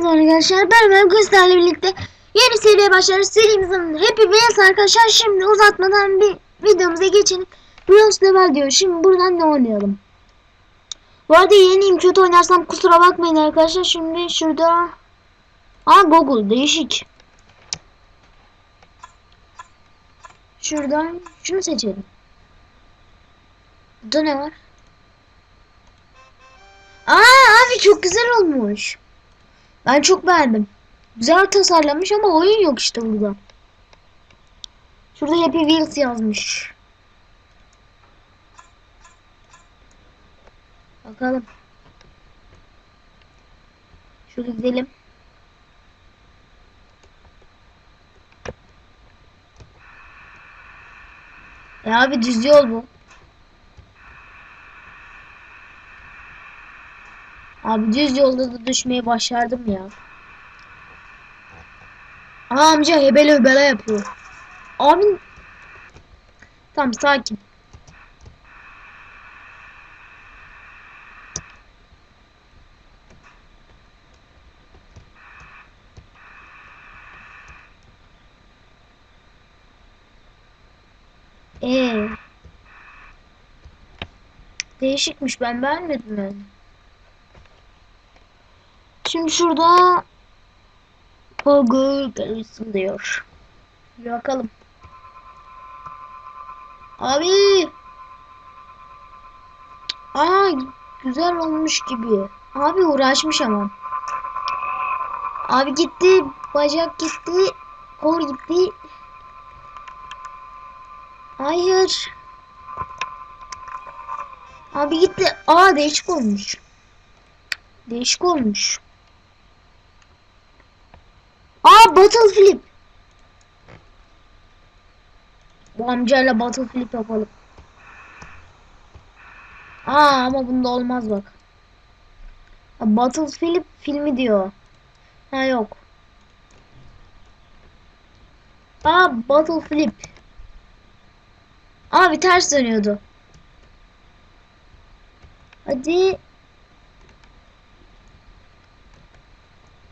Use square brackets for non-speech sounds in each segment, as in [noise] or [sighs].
Hepinize arkadaşlar ben Ömer Kızlar'la birlikte yeni seriye başlarız. Serimizin hepimiz arkadaşlar şimdi uzatmadan bir videomuza geçelim. Bronze level diyor. Şimdi buradan ne oynayalım? Bu arada yeniyim kötü oynarsam kusura bakmayın arkadaşlar. Şimdi şurada Aa Google değişik. Şuradan şunu seçelim. Burada ne var? Aa abi çok güzel olmuş. Ben çok beğendim. Güzel tasarlamış ama oyun yok işte burada. Şurada Happy Wheels yazmış. Bakalım. Şöyle gidelim. E abi düz yol bu. Abi düz yolda da düşmeyi başardım ya. Aa amca hebele hebele yapıyor. Abi Tamam sakin. Ee. Değişikmiş ben beğenmedim yani. Şimdi şurada Pogo görürsün diyor. Bir bakalım. Abi. Aa güzel olmuş gibi. Abi uğraşmış ama. Abi gitti. Bacak gitti. Kol gitti. Hayır. Abi gitti. Aa değişik olmuş. Değişik olmuş. Aa battle flip. Bu amcayla battle flip yapalım. Aa ama bunda olmaz bak. Battle flip filmi diyor. Ha yok. Aa battle flip. Abi ters dönüyordu. Hadi.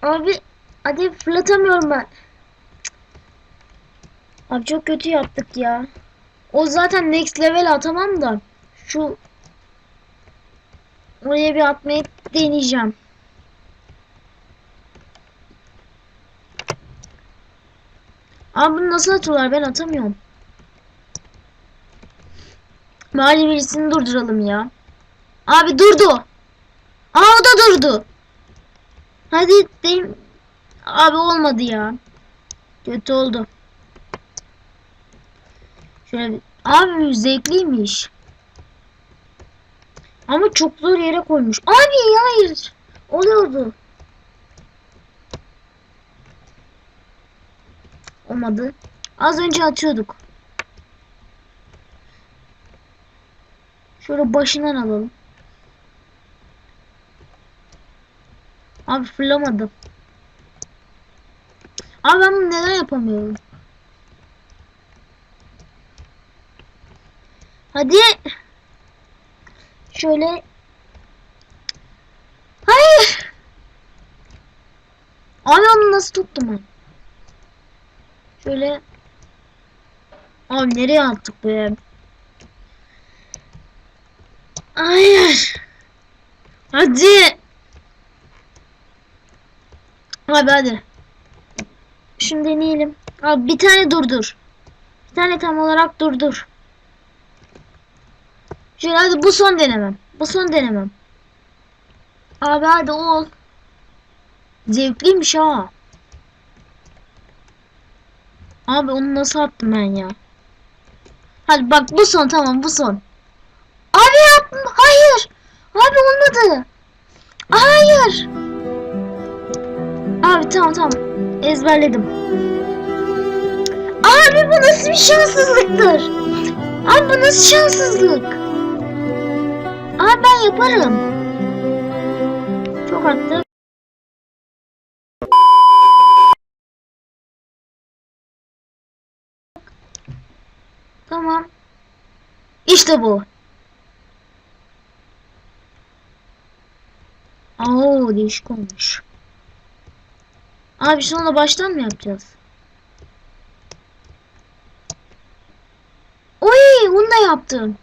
Abi hadi fırlatamıyorum ben. Abi çok kötü yaptık ya. O zaten next level atamam da. Şu oraya bir atmayı deneyeceğim. Abi bunu nasıl atıyorlar ben atamıyorum. Bari birisini durduralım ya. Abi durdu. Aa o da durdu. Hadi deyim. Abi olmadı ya. Kötü oldu. Şöyle. Abi zevkliymiş. Ama çok zor yere koymuş. Abi hayır. Oluyordu. Olmadı. Az önce atıyorduk. Şöyle başından alalım. Abi fırlamadı. Abi ben bunu neden yapamıyorum? Hadi. Şöyle. Hayır. Abi onu nasıl tuttum ben? Şöyle. Abi nereye attık be? Hayır. Hadi. Abi hadi. Şunu deneyelim. Abi bir tane durdur. Bir tane tam olarak durdur. Şöyle hadi bu son denemem. Bu son denemem. Abi hadi ol. Zevkliymiş ha. Abi onu nasıl attım ben ya? Hadi bak bu son tamam bu son. Abi yapma. Hayır. Abi olmadı. Hayır. Abi tamam tamam. Ezberledim. Abi bu nasıl bir şanssızlıktır? Abi bu nasıl şanssızlık? Abi ben yaparım. Çok attı. Tamam. İşte bu. Oo değişik olmuş. Abi şunu da baştan mı yapacağız? Oy bunu da yaptım.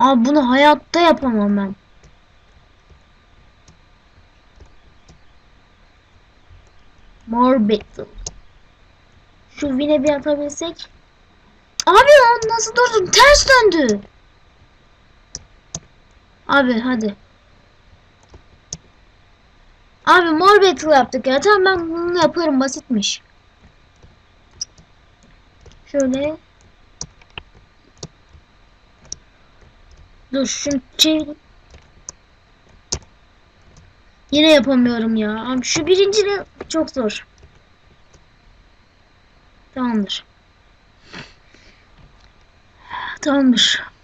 Abi bunu hayatta yapamam ben. More. Şu win'e bir atabilsek. Abi o nasıl durdun? Ters döndü. Abi hadi. Abi more battle yaptık ya. Tamam ben bunu yaparım basitmiş. Şöyle. Dur şunu çevireyim. Yine yapamıyorum ya. Abi şu birinci de çok zor. Tamamdır. Tamamdır.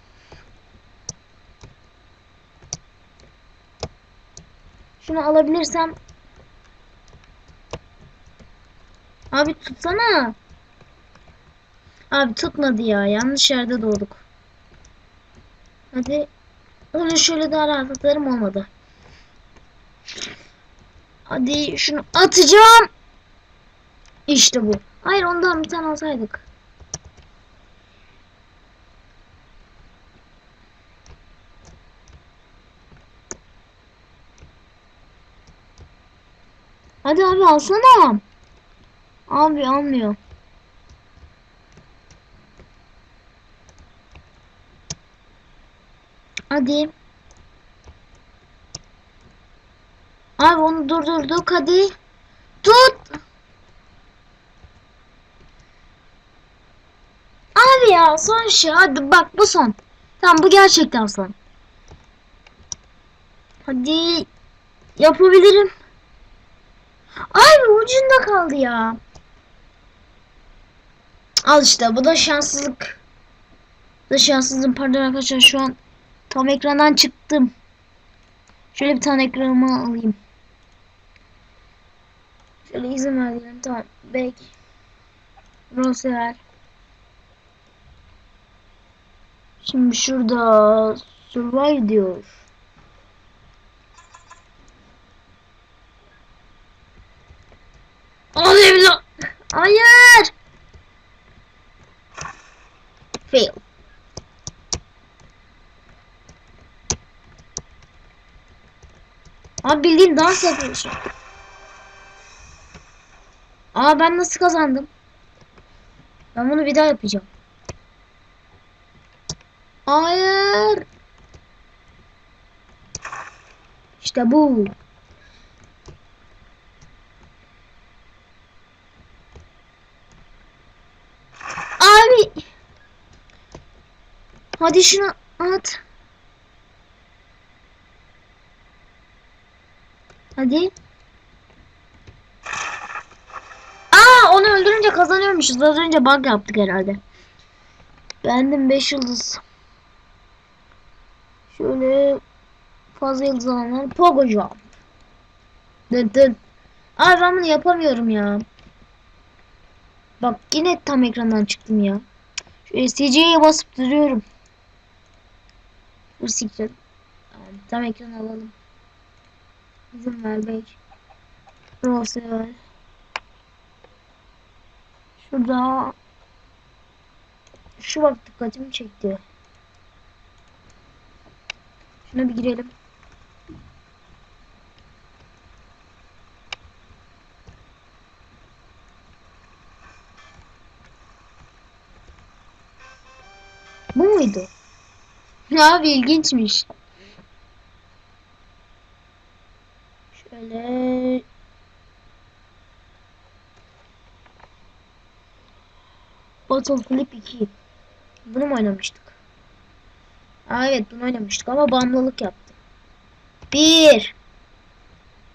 Şunu alabilirsem Abi tutsana. Abi tutmadı ya. Yanlış yerde doğduk. Hadi. Onu şöyle daha rahat atarım olmadı. Hadi şunu atacağım. İşte bu. Hayır ondan bir tane alsaydık. Hadi abi alsana. Abi almıyor. Hadi. Abi onu durdurduk hadi. Tut. Abi ya son şey hadi bak bu son. Tamam bu gerçekten son. Hadi yapabilirim. Abi ucunda kaldı ya. Al işte bu da şanssızlık. Bu da şanssızlığım pardon arkadaşlar şu an tam ekrandan çıktım. Şöyle bir tane ekranımı alayım. Şöyle izin ver diyelim. Tamam. Back. Rosever. Şimdi şurada survive diyor. Alayım lan. Hayır. Fail. Abi bildiğin dans yapıyorsun. Aa ben nasıl kazandım? Ben bunu bir daha yapacağım. Hayır. İşte bu. Abi. Hadi şunu at. Hadi. Aa onu öldürünce kazanıyormuşuz. Az önce bug yaptık herhalde. Beğendim 5 yıldız. Şöyle fazla yıldız alanlar. Pogo Jump. Dın dın. Abi ben bunu yapamıyorum ya. Bak yine tam ekrandan çıktım ya. Şu SC'ye basıp duruyorum. Bu siktir. Tamam, tam ekran alalım. İzin ver bey. Rose ver. Şurada şu bak dikkatimi çekti. Şuna bir girelim. Bu muydu? Abi ilginçmiş. Şöyle Bottle Flip 2. Bunu mu oynamıştık? Aa, evet bunu oynamıştık ama bağımlılık yaptı. Bir.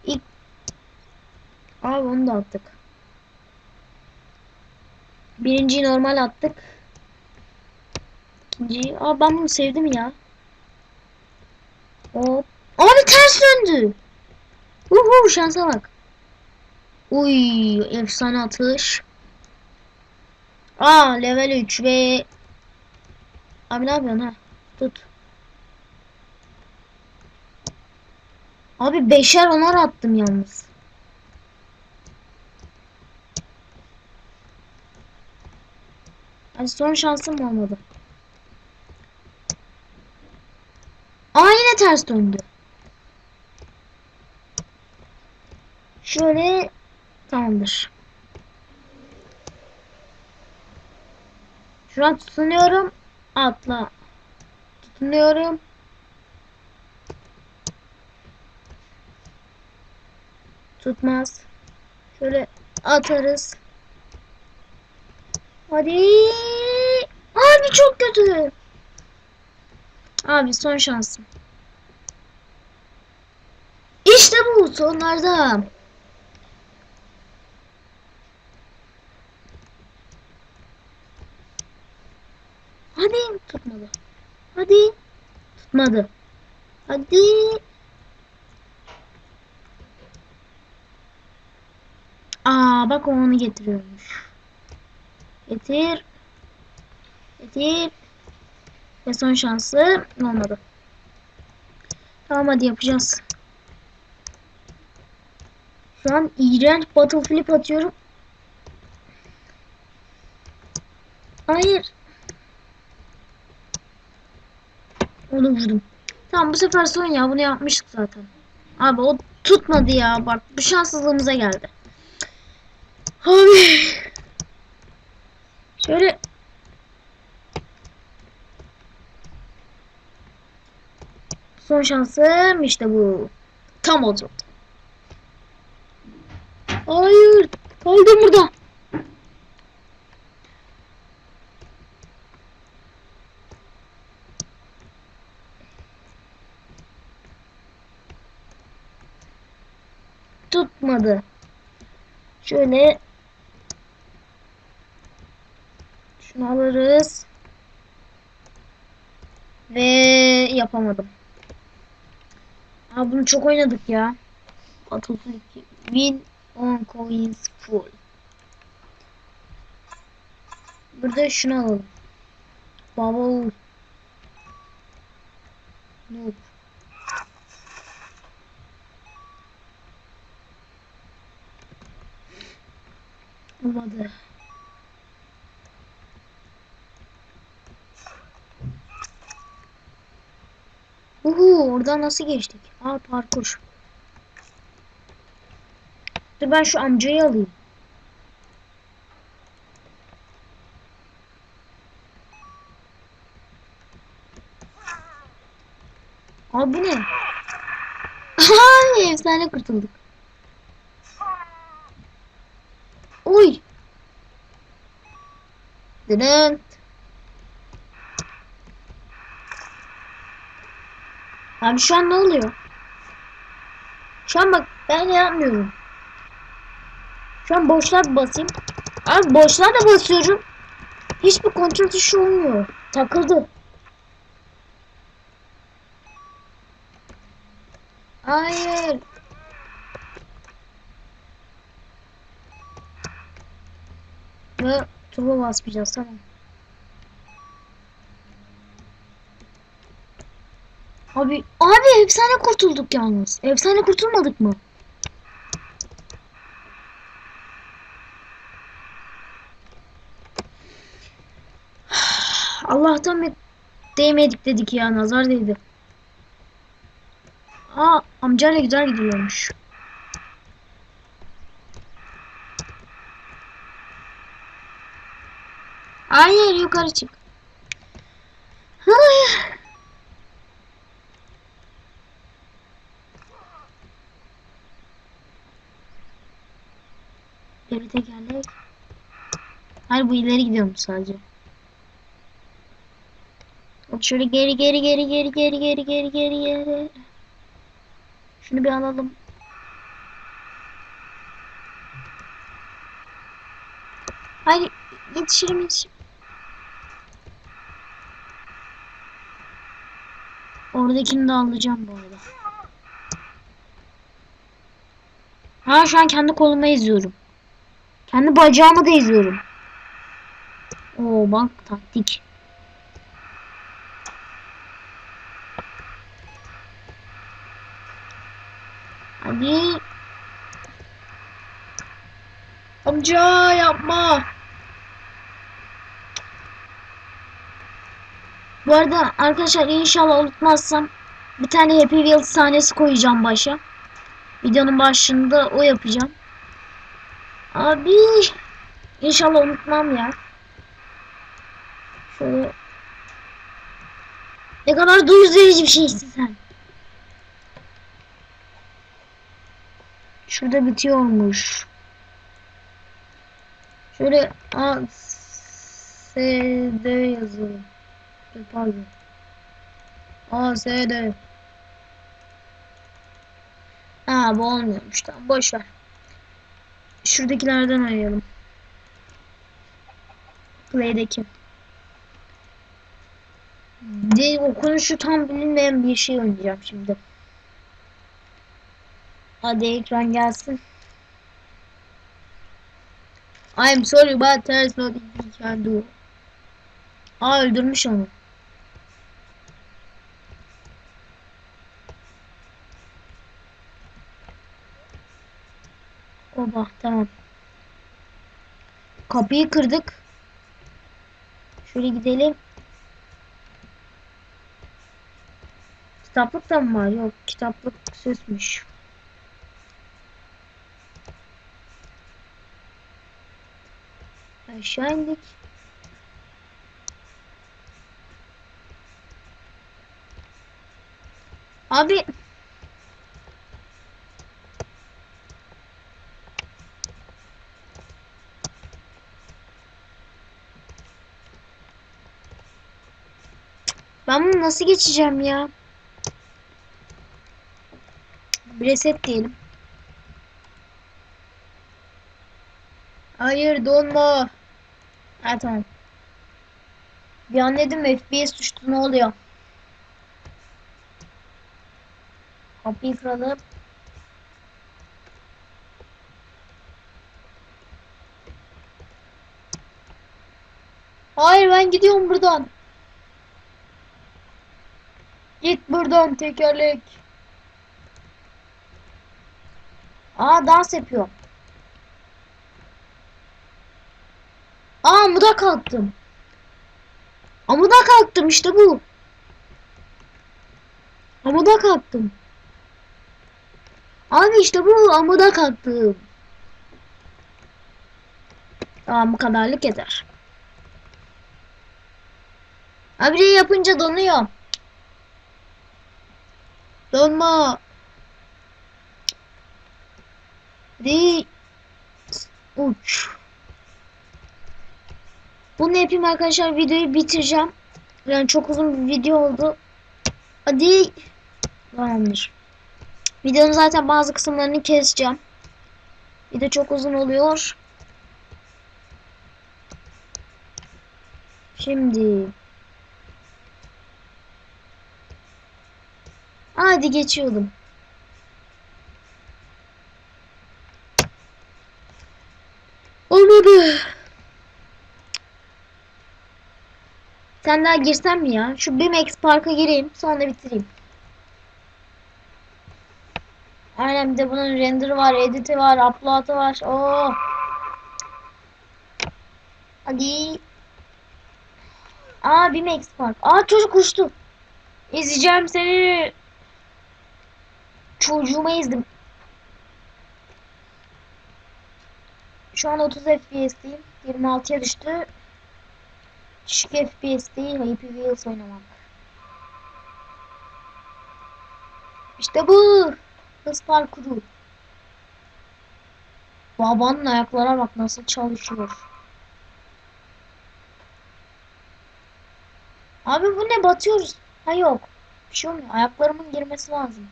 İlk. Abi onu da attık. Birinciyi normal attık ikinciyi. Aa ben bunu sevdim ya. Hop. Abi ters döndü. Uhu şansa bak. Uy efsane atış. Aa level 3 ve Abi ne yapıyorsun ha? Tut. Abi beşer onar attım yalnız. Yani son şansım olmadı. Aa yine ters döndü. Şöyle tamamdır. Şu an tutunuyorum. Atla. Tutunuyorum. Tutmaz. Şöyle atarız. Hadi. Abi çok kötü. Abi son şansım. İşte bu sonlarda. Hadi tutmadı. Hadi. Tutmadı. Hadi. Aa bak onu getiriyormuş. Getir. Getir. Ve son şansı olmadı. Tamam hadi yapacağız. Şu an iğrenç battle flip atıyorum. Hayır. Onu vurdum. Tamam bu sefer son ya. Bunu yapmıştık zaten. Abi o tutmadı ya. Bak bu şanssızlığımıza geldi. Abi. Şöyle. Son şansım işte bu. Tam oldu. Hayır. Kaldım burada. Tutmadı. Şöyle şunu alırız. Ve yapamadım. Aa bunu çok oynadık ya. Battlefield 2. Win on coins full. Burada şunu alalım. Bubble. Noob. Olmadı. Uhu oradan nasıl geçtik? Aa parkur. Dur ben şu amcayı alayım. Abi bu ne? Ay efsane kurtulduk. Oy. Dırın. Abi şu an ne oluyor? Şu an bak ben yapmıyorum. Şu an boşluğa basayım. Abi boşluğa da basıyorum. Hiçbir kontrol tuşu olmuyor. Takıldı. Hayır. Ve turbo basmayacağız tamam. Abi abi efsane kurtulduk yalnız. Efsane kurtulmadık mı? [sighs] Allah'tan değmedik dedik ya nazar değdi. Aa amcayla güzel gidiyormuş. Hayır yukarı çık. Hayır. Geri tekerlek. Hayır bu ileri gidiyorum sadece. Bak şöyle geri geri geri geri geri geri geri geri geri. Şunu bir alalım. Hayır yetişirim yetişirim. Oradakini de alacağım bu arada. Ha şu an kendi kolumu eziyorum. Kendi bacağımı da eziyorum. Oo bak taktik. Hadi. Amca yapma. Bu arada arkadaşlar inşallah unutmazsam bir tane Happy Wheels sahnesi koyacağım başa. Videonun başında o yapacağım. Abi inşallah unutmam ya. Şöyle ne kadar duyuz verici bir şeysin sen. Şurada bitiyormuş. Şöyle A S D yazıyor. Pardon. A S D. Ha bu olmuyormuş tamam boş ver. Şuradakilerden arayalım. Play'deki. De okunuşu tam bilinmeyen bir şey oynayacağım şimdi. Hadi ekran gelsin. I'm sorry but there's nothing we can do. Aa öldürmüş onu. Oba tamam. Kapıyı kırdık. Şöyle gidelim. Kitaplık da mı var? Yok kitaplık süsmüş. Aşağı indik. Abi Ben bunu nasıl geçeceğim ya? Reset diyelim. Hayır donma. Ha tamam. Bir an dedim FPS düştü ne oluyor? Kapıyı kıralım. Hayır ben gidiyorum buradan. Git buradan tekerlek. Aa dans yapıyor. Aa amuda kalktım. Amuda kalktım işte bu. Amuda kalktım. Abi işte bu amuda kalktım. Tamam bu kadarlık yeter. Abi yapınca donuyor. Donma. Di uç. Bunu yapayım arkadaşlar videoyu bitireceğim. Yani çok uzun bir video oldu. Hadi. Tamamdır. Videonun zaten bazı kısımlarını keseceğim. Video çok uzun oluyor. Şimdi. Hadi geçiyordum. Olmadı. Sen daha girsem mi ya? Şu BMX Park'a gireyim sonra bitireyim. Aynen bir de bunun render'ı var, edit'i var, upload'ı var. Oo. Hadi. Aa BMX Park. Aa çocuk uçtu. İzleyeceğim seni. Çocuğuma izdim. Şu an 30 FPS'teyim. 26'ya düştü. Düşük FPS değil. Happy Wheels oynamak. İşte bu. Hız parkuru. Babanın ayaklara bak nasıl çalışıyor. Abi bu ne batıyoruz. Ha yok. Bir şey olmuyor. Ayaklarımın girmesi lazım.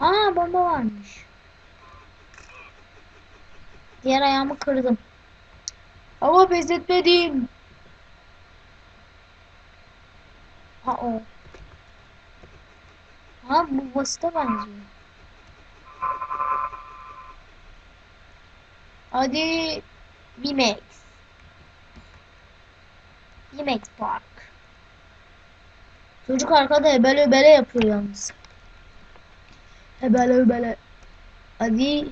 Aa bomba varmış. Diğer ayağımı kırdım. Ama pes etmedim. Ha o. Ha bu basite benziyor. Hadi BMX. BMX Park. Çocuk arkada ebele ebele yapıyor yalnız. Ebele ebele. Hadi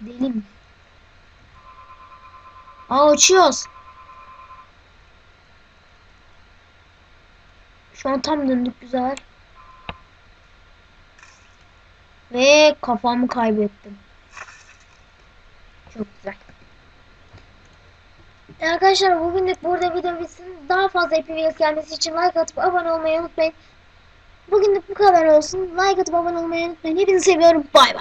gidelim. Aa uçuyoruz. Şu an tam döndük güzel. Ve kafamı kaybettim. Çok güzel. E arkadaşlar bugünlük burada video bitsin. Daha fazla Happy gelmesi için like atıp abone olmayı unutmayın. Bugünlük bu kadar olsun. Like atıp abone olmayı unutmayın. Hepinizi seviyorum. Bay bay.